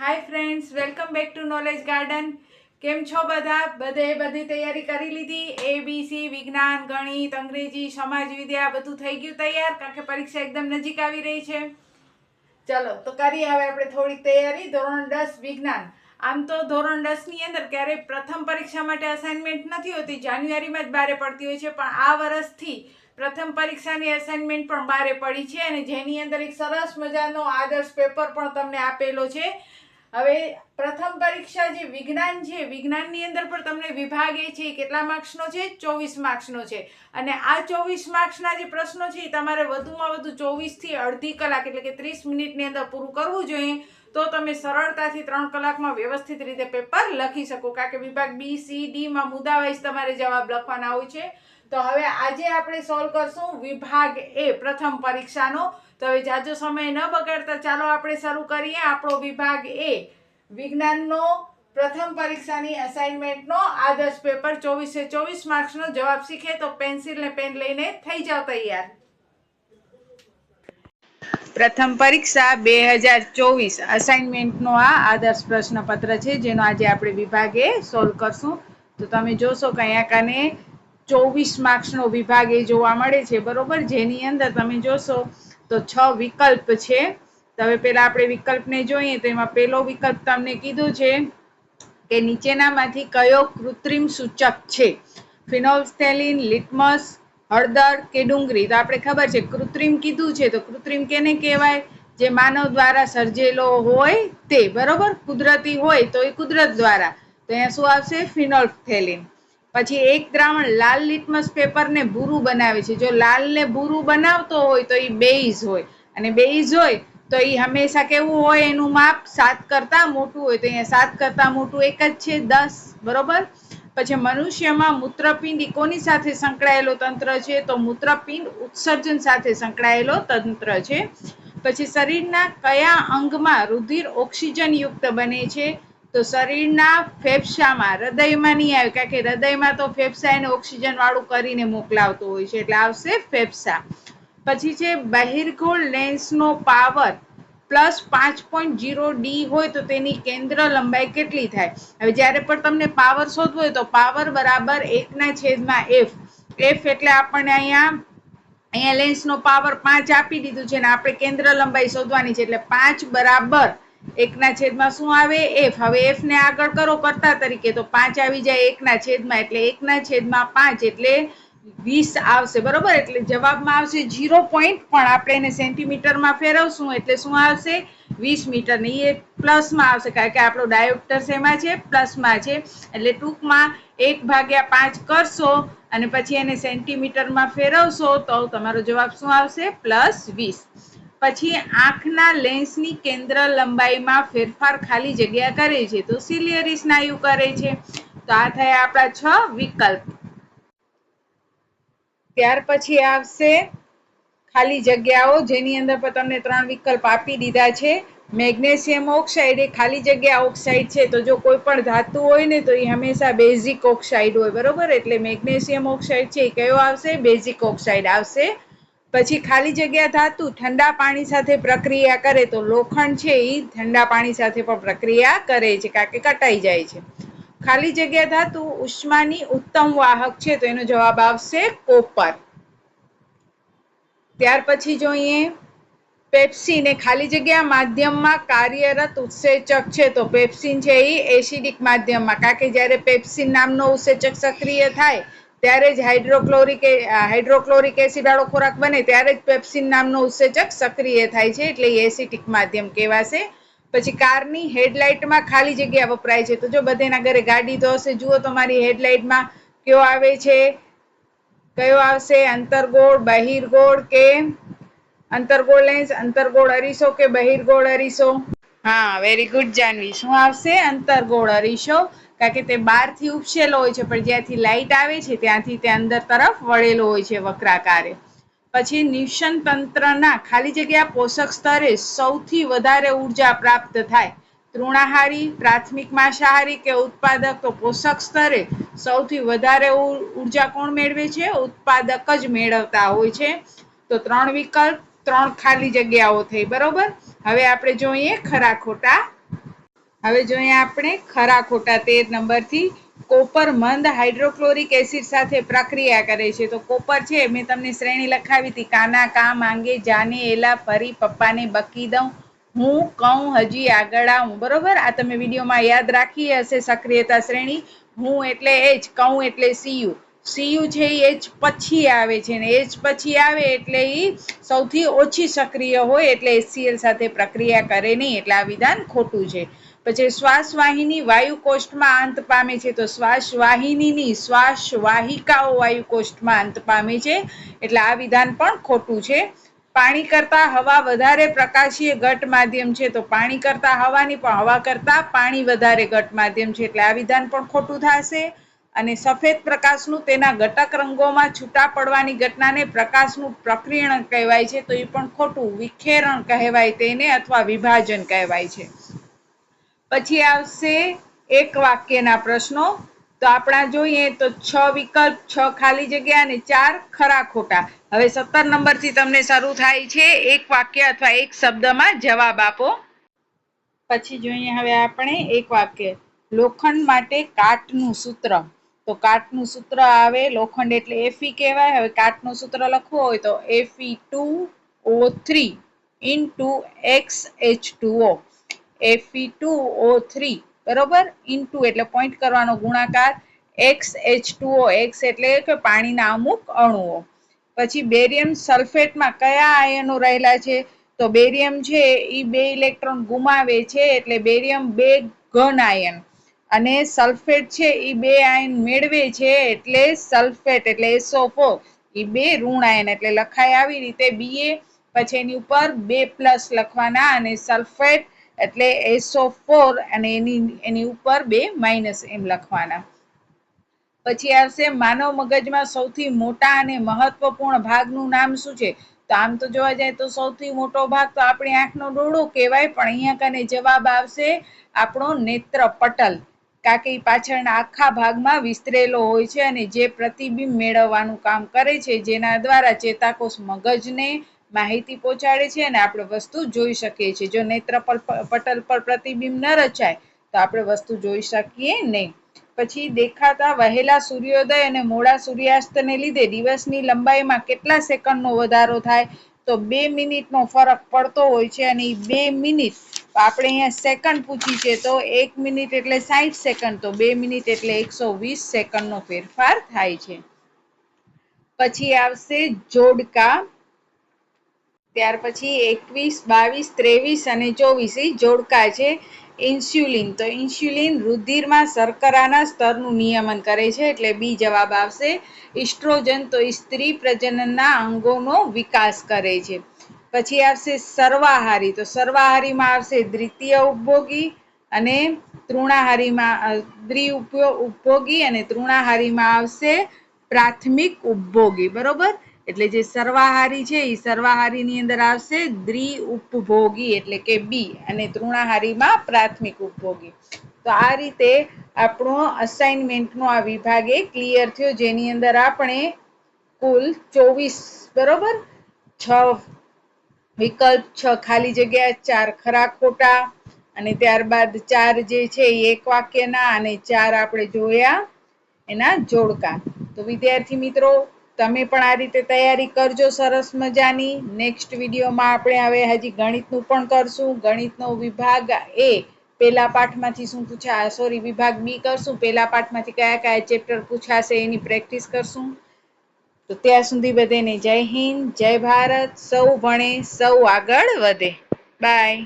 Hi friends welcome back to knowledge garden કેમ છો બધા? બધે બધી તૈયારી કરી લીધી? એ બી સી વિજ્ઞાન, ગણિત, અંગ્રેજી, સમાજ, વિદ્યા બધું થઈ ગયું તૈયાર? કારણ કે પરીક્ષા એકદમ નજીક આવી રહી છે. ચલો, તો કરીએ હવે આપણે થોડીક તૈયારી. ધોરણ દસ, વિજ્ઞાન. આમ તો ધોરણ દસની અંદર ક્યારેય પ્રથમ પરીક્ષા માટે અસાઇનમેન્ટ નથી હોતી. જાન્યુઆરીમાં જ બારે પડતી હોય છે, પણ આ વર્ષથી પ્રથમ પરીક્ષાની અસાઇનમેન્ટ પણ બારે પડી છે અને જેની અંદર એક સરસ મજાનો આદર્શ પેપર પણ તમને આપેલો છે. હવે પ્રથમ પરીક્ષા જે વિજ્ઞાન છે, વિજ્ઞાનની અંદર પણ તમને વિભાગ એ છે, કેટલા માર્ક્સનો છે, ચોવીસ માર્ક્સનો છે. અને આ ચોવીસ માર્ક્સના જે પ્રશ્નો છે, એ તમારે વધુમાં વધુ ચોવીસથી અડધી કલાક એટલે કે ત્રીસ મિનિટની અંદર પૂરું કરવું જોઈએ, તો તમે સરળતાથી ત્રણ કલાકમાં વ્યવસ્થિત રીતે પેપર લખી શકો. કારણ કે વિભાગ બી, સી ડીમાં મુદ્દાવાઇઝ તમારે જવાબ લખવાના હોય છે. તો હવે આજે આપણે સોલ્વ કરશું વિભાગ એ પ્રથમ પરીક્ષાનો. તો હવે જાજો સમય ન બગાડતા ચાલો આપણે શરૂ કરીએ આપણો વિભાગ એ. વિજ્ઞાનનો પ્રથમ પરીક્ષાની અસાઇનમેન્ટનો આદર્શ પેપર ચોવીસે ચોવીસ માર્ક્સનો જવાબ શીખે તો પેન્સિલ ને પેન લઈને થઈ જાવ તૈયાર. પ્રથમ પરીક્ષા બે હજાર ચોવીસ અસાઇનમેન્ટનો આ આદર્શ પ્રશ્નપત્ર છે, જેનો આજે આપણે વિભાગે સોલ્વ કરશું. તો તમે જોશો કે અહીંયા કાને ચોવીસ માર્ક્સનો વિભાગ એ જોવા મળે છે, બરોબર? જેની અંદર તમે જોશો તો છ વિકલ્પ છે. તો હવે પહેલાં આપણે વિકલ્પને જોઈએ, તો એમાં પહેલો વિકલ્પ તમને કીધું છે કે નીચેનામાંથી કયો કૃત્રિમ સૂચક છે? ફિનોલ્ફથેલિન લિટમસ, હળદર કે ડુંગળી? તો આપણે ખબર છે, કૃત્રિમ કીધું છે, તો કૃત્રિમ કેને કહેવાય? જે માનવ દ્વારા સર્જેલો હોય તે, બરોબર? કુદરતી હોય તો એ કુદરત દ્વારા. તો અહીંયા શું આવશે? ફિનોલ્ફથેલિન પછી એક દ્રાવણ લાલ લિટમસ પેપરને ભૂરું બનાવે છે. જો લાલને ભૂરું બનાવતો હોય તો એ બેઇઝ હોય. અને બેઇઝ હોય તો એ હંમેશા કેવું હોય, એનું માપ સાત કરતાં મોટું હોય. તો અહીંયા સાત કરતાં મોટું એક જ છે, દસ, બરોબર? પછી મનુષ્યમાં મૂત્રપિંડ ઈ કોની સાથે સંકળાયેલો તંત્ર છે? તો મૂત્રપિંડ ઉત્સર્જન સાથે સંકળાયેલો તંત્ર છે. પછી શરીરના કયા અંગમાં રુધિર ઓક્સિજનયુક્ત બને છે? તો શરીરના ફેફસામાં, હૃદયમાં નહીં આવે, કારણ કે હૃદયમાં તો ફેફસા એને ઓક્સિજન વાળું કરીને મોકલાવતો હોય છે, એટલે આવશે ફેફસા. પછી છે, બહિર્ગોળ લેન્સનો પાવર પ્લસ પાંચ પોઈન્ટ જીરો ડી હોય તો તેની કેન્દ્ર લંબાઈ કેટલી થાય? હવે જ્યારે પણ તમને પાવર શોધવો હોય તો પાવર બરાબર એકના છેદમાં એફ. એફ એટલે આપણને અહીંયા અહીંયા લેન્સનો પાવર પાંચ આપી દીધું છે ને આપણે કેન્દ્ર લંબાઈ શોધવાની છે, એટલે પાંચ બરાબર એકના છેદમાં શું આવે? એફ હવે એફને આગળ કરો કરતા તરીકે તો પાંચ આવી જાય એકના છેદમાં, એટલે એકના છેદમાં પાંચ, એટલે વીસ આવશે, બરોબર? એટલે જવાબમાં આવશે જીરો પોઈન્ટ, પણ આપણે એને સેન્ટીમીટરમાં ફેરવશું, એટલે શું આવશે? વીસ મીટર, ને એ પ્લસમાં આવશે, કારણ કે આપણો ડાયોપ્ટર શેમાં છે? પ્લસમાં છે. એટલે ટૂંકમાં એક ભાગ્યા પાંચ કરશો, અને પછી એને સેન્ટીમીટરમાં ફેરવશો, તો તમારો જવાબ શું આવશે? પ્લસ વીસ. પછી આંખના લેન્સની કેન્દ્ર લંબાઈમાં ફેરફાર ખાલી જગ્યા કરે છે તો સિલિયરી સ્નાયુ કરે છે. તો આ થયા આપણા છ વિકલ્પ. ત્યાર પછી આવશે ખાલી જગ્યાઓ, જેની અંદર પણ તમને ત્રણ વિકલ્પ આપી દીધા છે. મેગ્નેશિયમ ઓક્સાઇડ એ ખાલી જગ્યા ઓક્સાઇડ છે. તો જો કોઈ પણ ધાતુ હોય ને, તો એ હંમેશા બેઝિક ઓક્સાઇડ હોય, બરોબર? એટલે મેગ્નેશિયમ ઓક્સાઇડ છે એ કયો આવશે? બેઝિક ઓક્સાઇડ આવશે. પછી ખાલી જગ્યા ધાતુ, ઠંડા પાણી સાથે પ્રક્રિયા કરે તો લોખંડ છે એ ઠંડા પાણી સાથે પણ પ્રક્રિયા કરે છે, કારણ કે કટાઈ જાય છે. ખાલી જગ્યા ધાતુ, ઉષ્માની ઉત્તમ વાહક છે, તો એનો જવાબ આવશે કોપર. ત્યાર પછી જોઈએ, પેપ્સિન ખાલી જગ્યા માધ્યમમાં કાર્યરત ઉત્સેચક છે, તો પેપ્સિન છે એ એસિડિક માધ્યમમાં, કારણ કે જ્યારે પેપ્સિન નામનો ઉત્સેચક સક્રિય થાય ત્યારે જ હાઇડ્રોક્લોરિક હાઇડ્રોક્લોરિક એસિડ વાળો ખોરાક બને ત્યારે જ પેપ્સિન નામનો ઉત્સેચક સક્રિય થાય છે એટલે એસિટિક માધ્યમ કહેવાશે. પછી કારની હેડલાઇટમાં ખાલી જગ્યા વપરાય છે. તો જો બધેના ઘરે ગાડી તો હશે, જુઓ તમારી હેડલાઇટમાં કયો આવે છે? કયો આવશે? અંતરગોળ, બહિર્ગોળ કે અંતરગોળ લેન્સ, અંતરગોળ અરીસો કે બહિર્ગોળ અરીસો? હા વેરી ગુડ જાનવી. શું આવશે? અંતરગોળ અરીસો. કારણ કે તે બહારથી ઉપસેલો હોય છે, પણ જ્યાંથી લાઇટ આવે છે, ત્યાંથી તે અંદર તરફ વળેલો હોય છે વક્રાકારે. પછી નિશન તંત્રના ખાલી જગ્યા પોષક સ્તરે સૌથી વધારે ઊર્જા પ્રાપ્ત થાય. તૃણાહારી, પ્રાથમિક માંસાહારી કે ઉત્પાદક, તો પોષક સ્તરે સૌથી વધારે ઊર્જા કોણ મેળવે છે? ઉત્પાદક જ મેળવતા હોય છે. તો ત્રણ વિકલ્પ, ત્રણ ખાલી જગ્યાઓ થઈ, બરોબર? હવે આપણે જોઈએ ખરા ખોટા હવે જોઈએ આપણે ખરા ખોટા તેર નંબરથી. કોપર મંદ હાઇડ્રોક્લોરિક એસિડ સાથે પ્રક્રિયા કરે છે. તો કોપર છે, મેં તમને શ્રેણી લખાવી હતી. કાના કા માંગે જાને, એલા ફરી પપ્પાને બકી દઉં. હું, કહું, હજી આગળ આવું. બરોબર? આ તમે વિડીયોમાં યાદ રાખી હશે સક્રિયતા શ્રેણી. હું એટલે એચ કહું એટલે સીયુ. સીયુ છે એ એચ પછી આવે છે ને એજ પછી આવે એટલે એ સૌથી ઓછી સક્રિય હોય એટલે એચસીએલ સાથે પ્રક્રિયા કરે નહીં એટલે આ વિધાન ખોટું છે. પછી શ્વાસવાહિની વાયુકોષ્ઠમાં વાયુ કોષ્ઠમાં અંત પામે છે તો શ્વાસવાહિનીની શ્વાસવાહિકાઓ વાયુકોષ્ઠમાં વાયુ કોષ્ઠમાં અંત પામે છે એટલે આ વિધાન પણ ખોટું છે. પાણી કરતાં હવા વધારે પ્રકાશીય ઘટ માધ્યમ છે તો પાણી કરતાં હવાની પણ હવા કરતાં પાણી વધારે ઘટ માધ્યમ છે એટલે આ વિધાન પણ ખોટું થશે. અને સફેદ પ્રકાશનું તેના ઘટક રંગોમાં છૂટા પડવાની ઘટનાને પ્રકાશનું પ્રક્રિયણ કહેવાય છે, તો એ પણ ખોટું. વિખેરણ કહેવાય તેને અથવા વિભાજન કહેવાય છે. પછી આવશે એક વાક્યના પ્રશ્નો. તો આપણા જોઈએ તો છ વિકલ્પ, છ ખાલી જગ્યા અને ચાર ખરા ખોટા. હવે સત્તર નંબરથી તમને શરૂ થાય છે એક વાક્ય અથવા એક શબ્દમાં જવાબ આપો. પછી જોઈએ હવે આપણે એક વાક્ય. લોખંડ માટે કાટનું સૂત્ર. તો કાટનું સૂત્ર આવે, લોખંડ એટલે એફી કહેવાય. હવે કાટનું સૂત્ર લખવું હોય તો F E two O three into X H two O F E two O three, બરોબર? ઇન ટુ એટલે પોઈન્ટ કરવાનો ગુણાકાર. X H two O X એટલે કે પાણીના અમુક અણુઓ. પછી બેરિયમ સલ્ફેટમાં કયા આયનો રહેલા છે? તો બેરિયમ છે એ બે ઇલેક્ટ્રોન ગુમાવે છે, એટલે બેરિયમ બે ઘન આયન. અને સલ્ફેટ છે એ બે આયન મેળવે છે એટલે સલ્ફેટ એટલે એસોફોર એ બે ઋણ આયન એટલે લખાય આવી રીતે બીએ પછી એની ઉપર બે પ્લસ લખવાના અને સલ્ફેટ એટલે એસો ફોર અને એની એની ઉપર બે માઇનસ એમ લખવાના. પછી આવશે માનવ મગજમાં સૌથી મોટા અને મહત્વપૂર્ણ ભાગનું નામ શું છે? તો આમ તો જોવા જાય તો સૌથી મોટો ભાગ તો આપણી આંખનો ડોળો કહેવાય, પણ અહીંયા કને જવાબ આવશે આપણો નેત્ર પટલ કારણ કે પાછળના આખા ભાગમાં વિસ્તરેલો હોય છે અને જે પ્રતિબિંબ મેળવવાનું કામ કરે છે, જેના દ્વારા ચેતાકોષ મગજને માહિતી પહોંચાડે છે અને આપણે વસ્તુ જોઈ શકીએ છીએ. જો નેત્ર પટલ પર પ્રતિબિંબ ન રચાય, તો આપણે વસ્તુ જોઈ શકીએ નહીં. પછી દેખાતા વહેલા સૂર્યોદય અને મોડા સૂર્યાસ્તને લીધે દિવસની લંબાઈમાં કેટલા સેકન્ડનો વધારો થાય, તો બે મિનિટનો ફરક પડતો હોય છે અને એ બે મિનિટ આપણે અહીંયા સેકન્ડ પૂછી છે તો એક મિનિટ એટલે સાઠ સેકન્ડ તો બે મિનિટ એટલે એકસો વીસ સેકન્ડનો ફેરફાર થાય છે. પછી આવશે જોડકા, ત્યાર પછી એકવીસ, બાવીસ, ત્રેવીસ અને ચોવીસ. એ જોડકા છે ઇન્સ્યુલિન. તો ઇન્સ્યુલિન રુધિરમાં શર્કરાના સ્તરનું નિયમન કરે છે, એટલે બી જવાબ આવશે ઇસ્ટ્રોજન. તો સ્ત્રી પ્રજનનના અંગોનો વિકાસ કરે છે. પછી આવશે સર્વાહારી. તો સર્વાહારીમાં આવશે દ્વિતીય ઉપભોગી અને તૃણાહારીમાં દ્વિ ઉપભોગી અને તૃણાહારીમાં આવશે પ્રાથમિક ઉપભોગી. બરોબર? એટલે જે સર્વાહારી છે એ સર્વાહારીની અંદર આવશે દ્વિ ઉપભોગી એટલે કે બી અને તૃણાહારીમાં પ્રાથમિક ઉપભોગી. તો આ રીતે આપણો અસાઇનમેન્ટનો આ વિભાગ એ ક્લિયર થયો, જેની અંદર આપણે કુલ ચોવીસ, બરોબર? છ વિકલ્પ છ ખાલી જગ્યા ચાર ખરા ખોટા, અને ત્યારબાદ ચાર જે છે એક વાક્યના, અને ચાર આપણે જોયા એના જોડકા. તો વિદ્યાર્થી મિત્રો, તમે પણ આ રીતે તૈયારી કરજો સરસ મજાની. નેક્સ્ટ વિડીયોમાં આપણે હવે હજી ગણિતનું પણ કરશું. ગણિતનો વિભાગ એ પહેલા પાઠમાંથી શું પૂછા સોરી વિભાગ બી કરશું. પહેલા પાઠમાંથી કયા કયા ચેપ્ટર પૂછાશે એની પ્રેક્ટિસ કરશું. તો ત્યાં સુધી બધાને જય હિન્દ જય ભારત સૌ ભણે સૌ આગળ વધે. બાય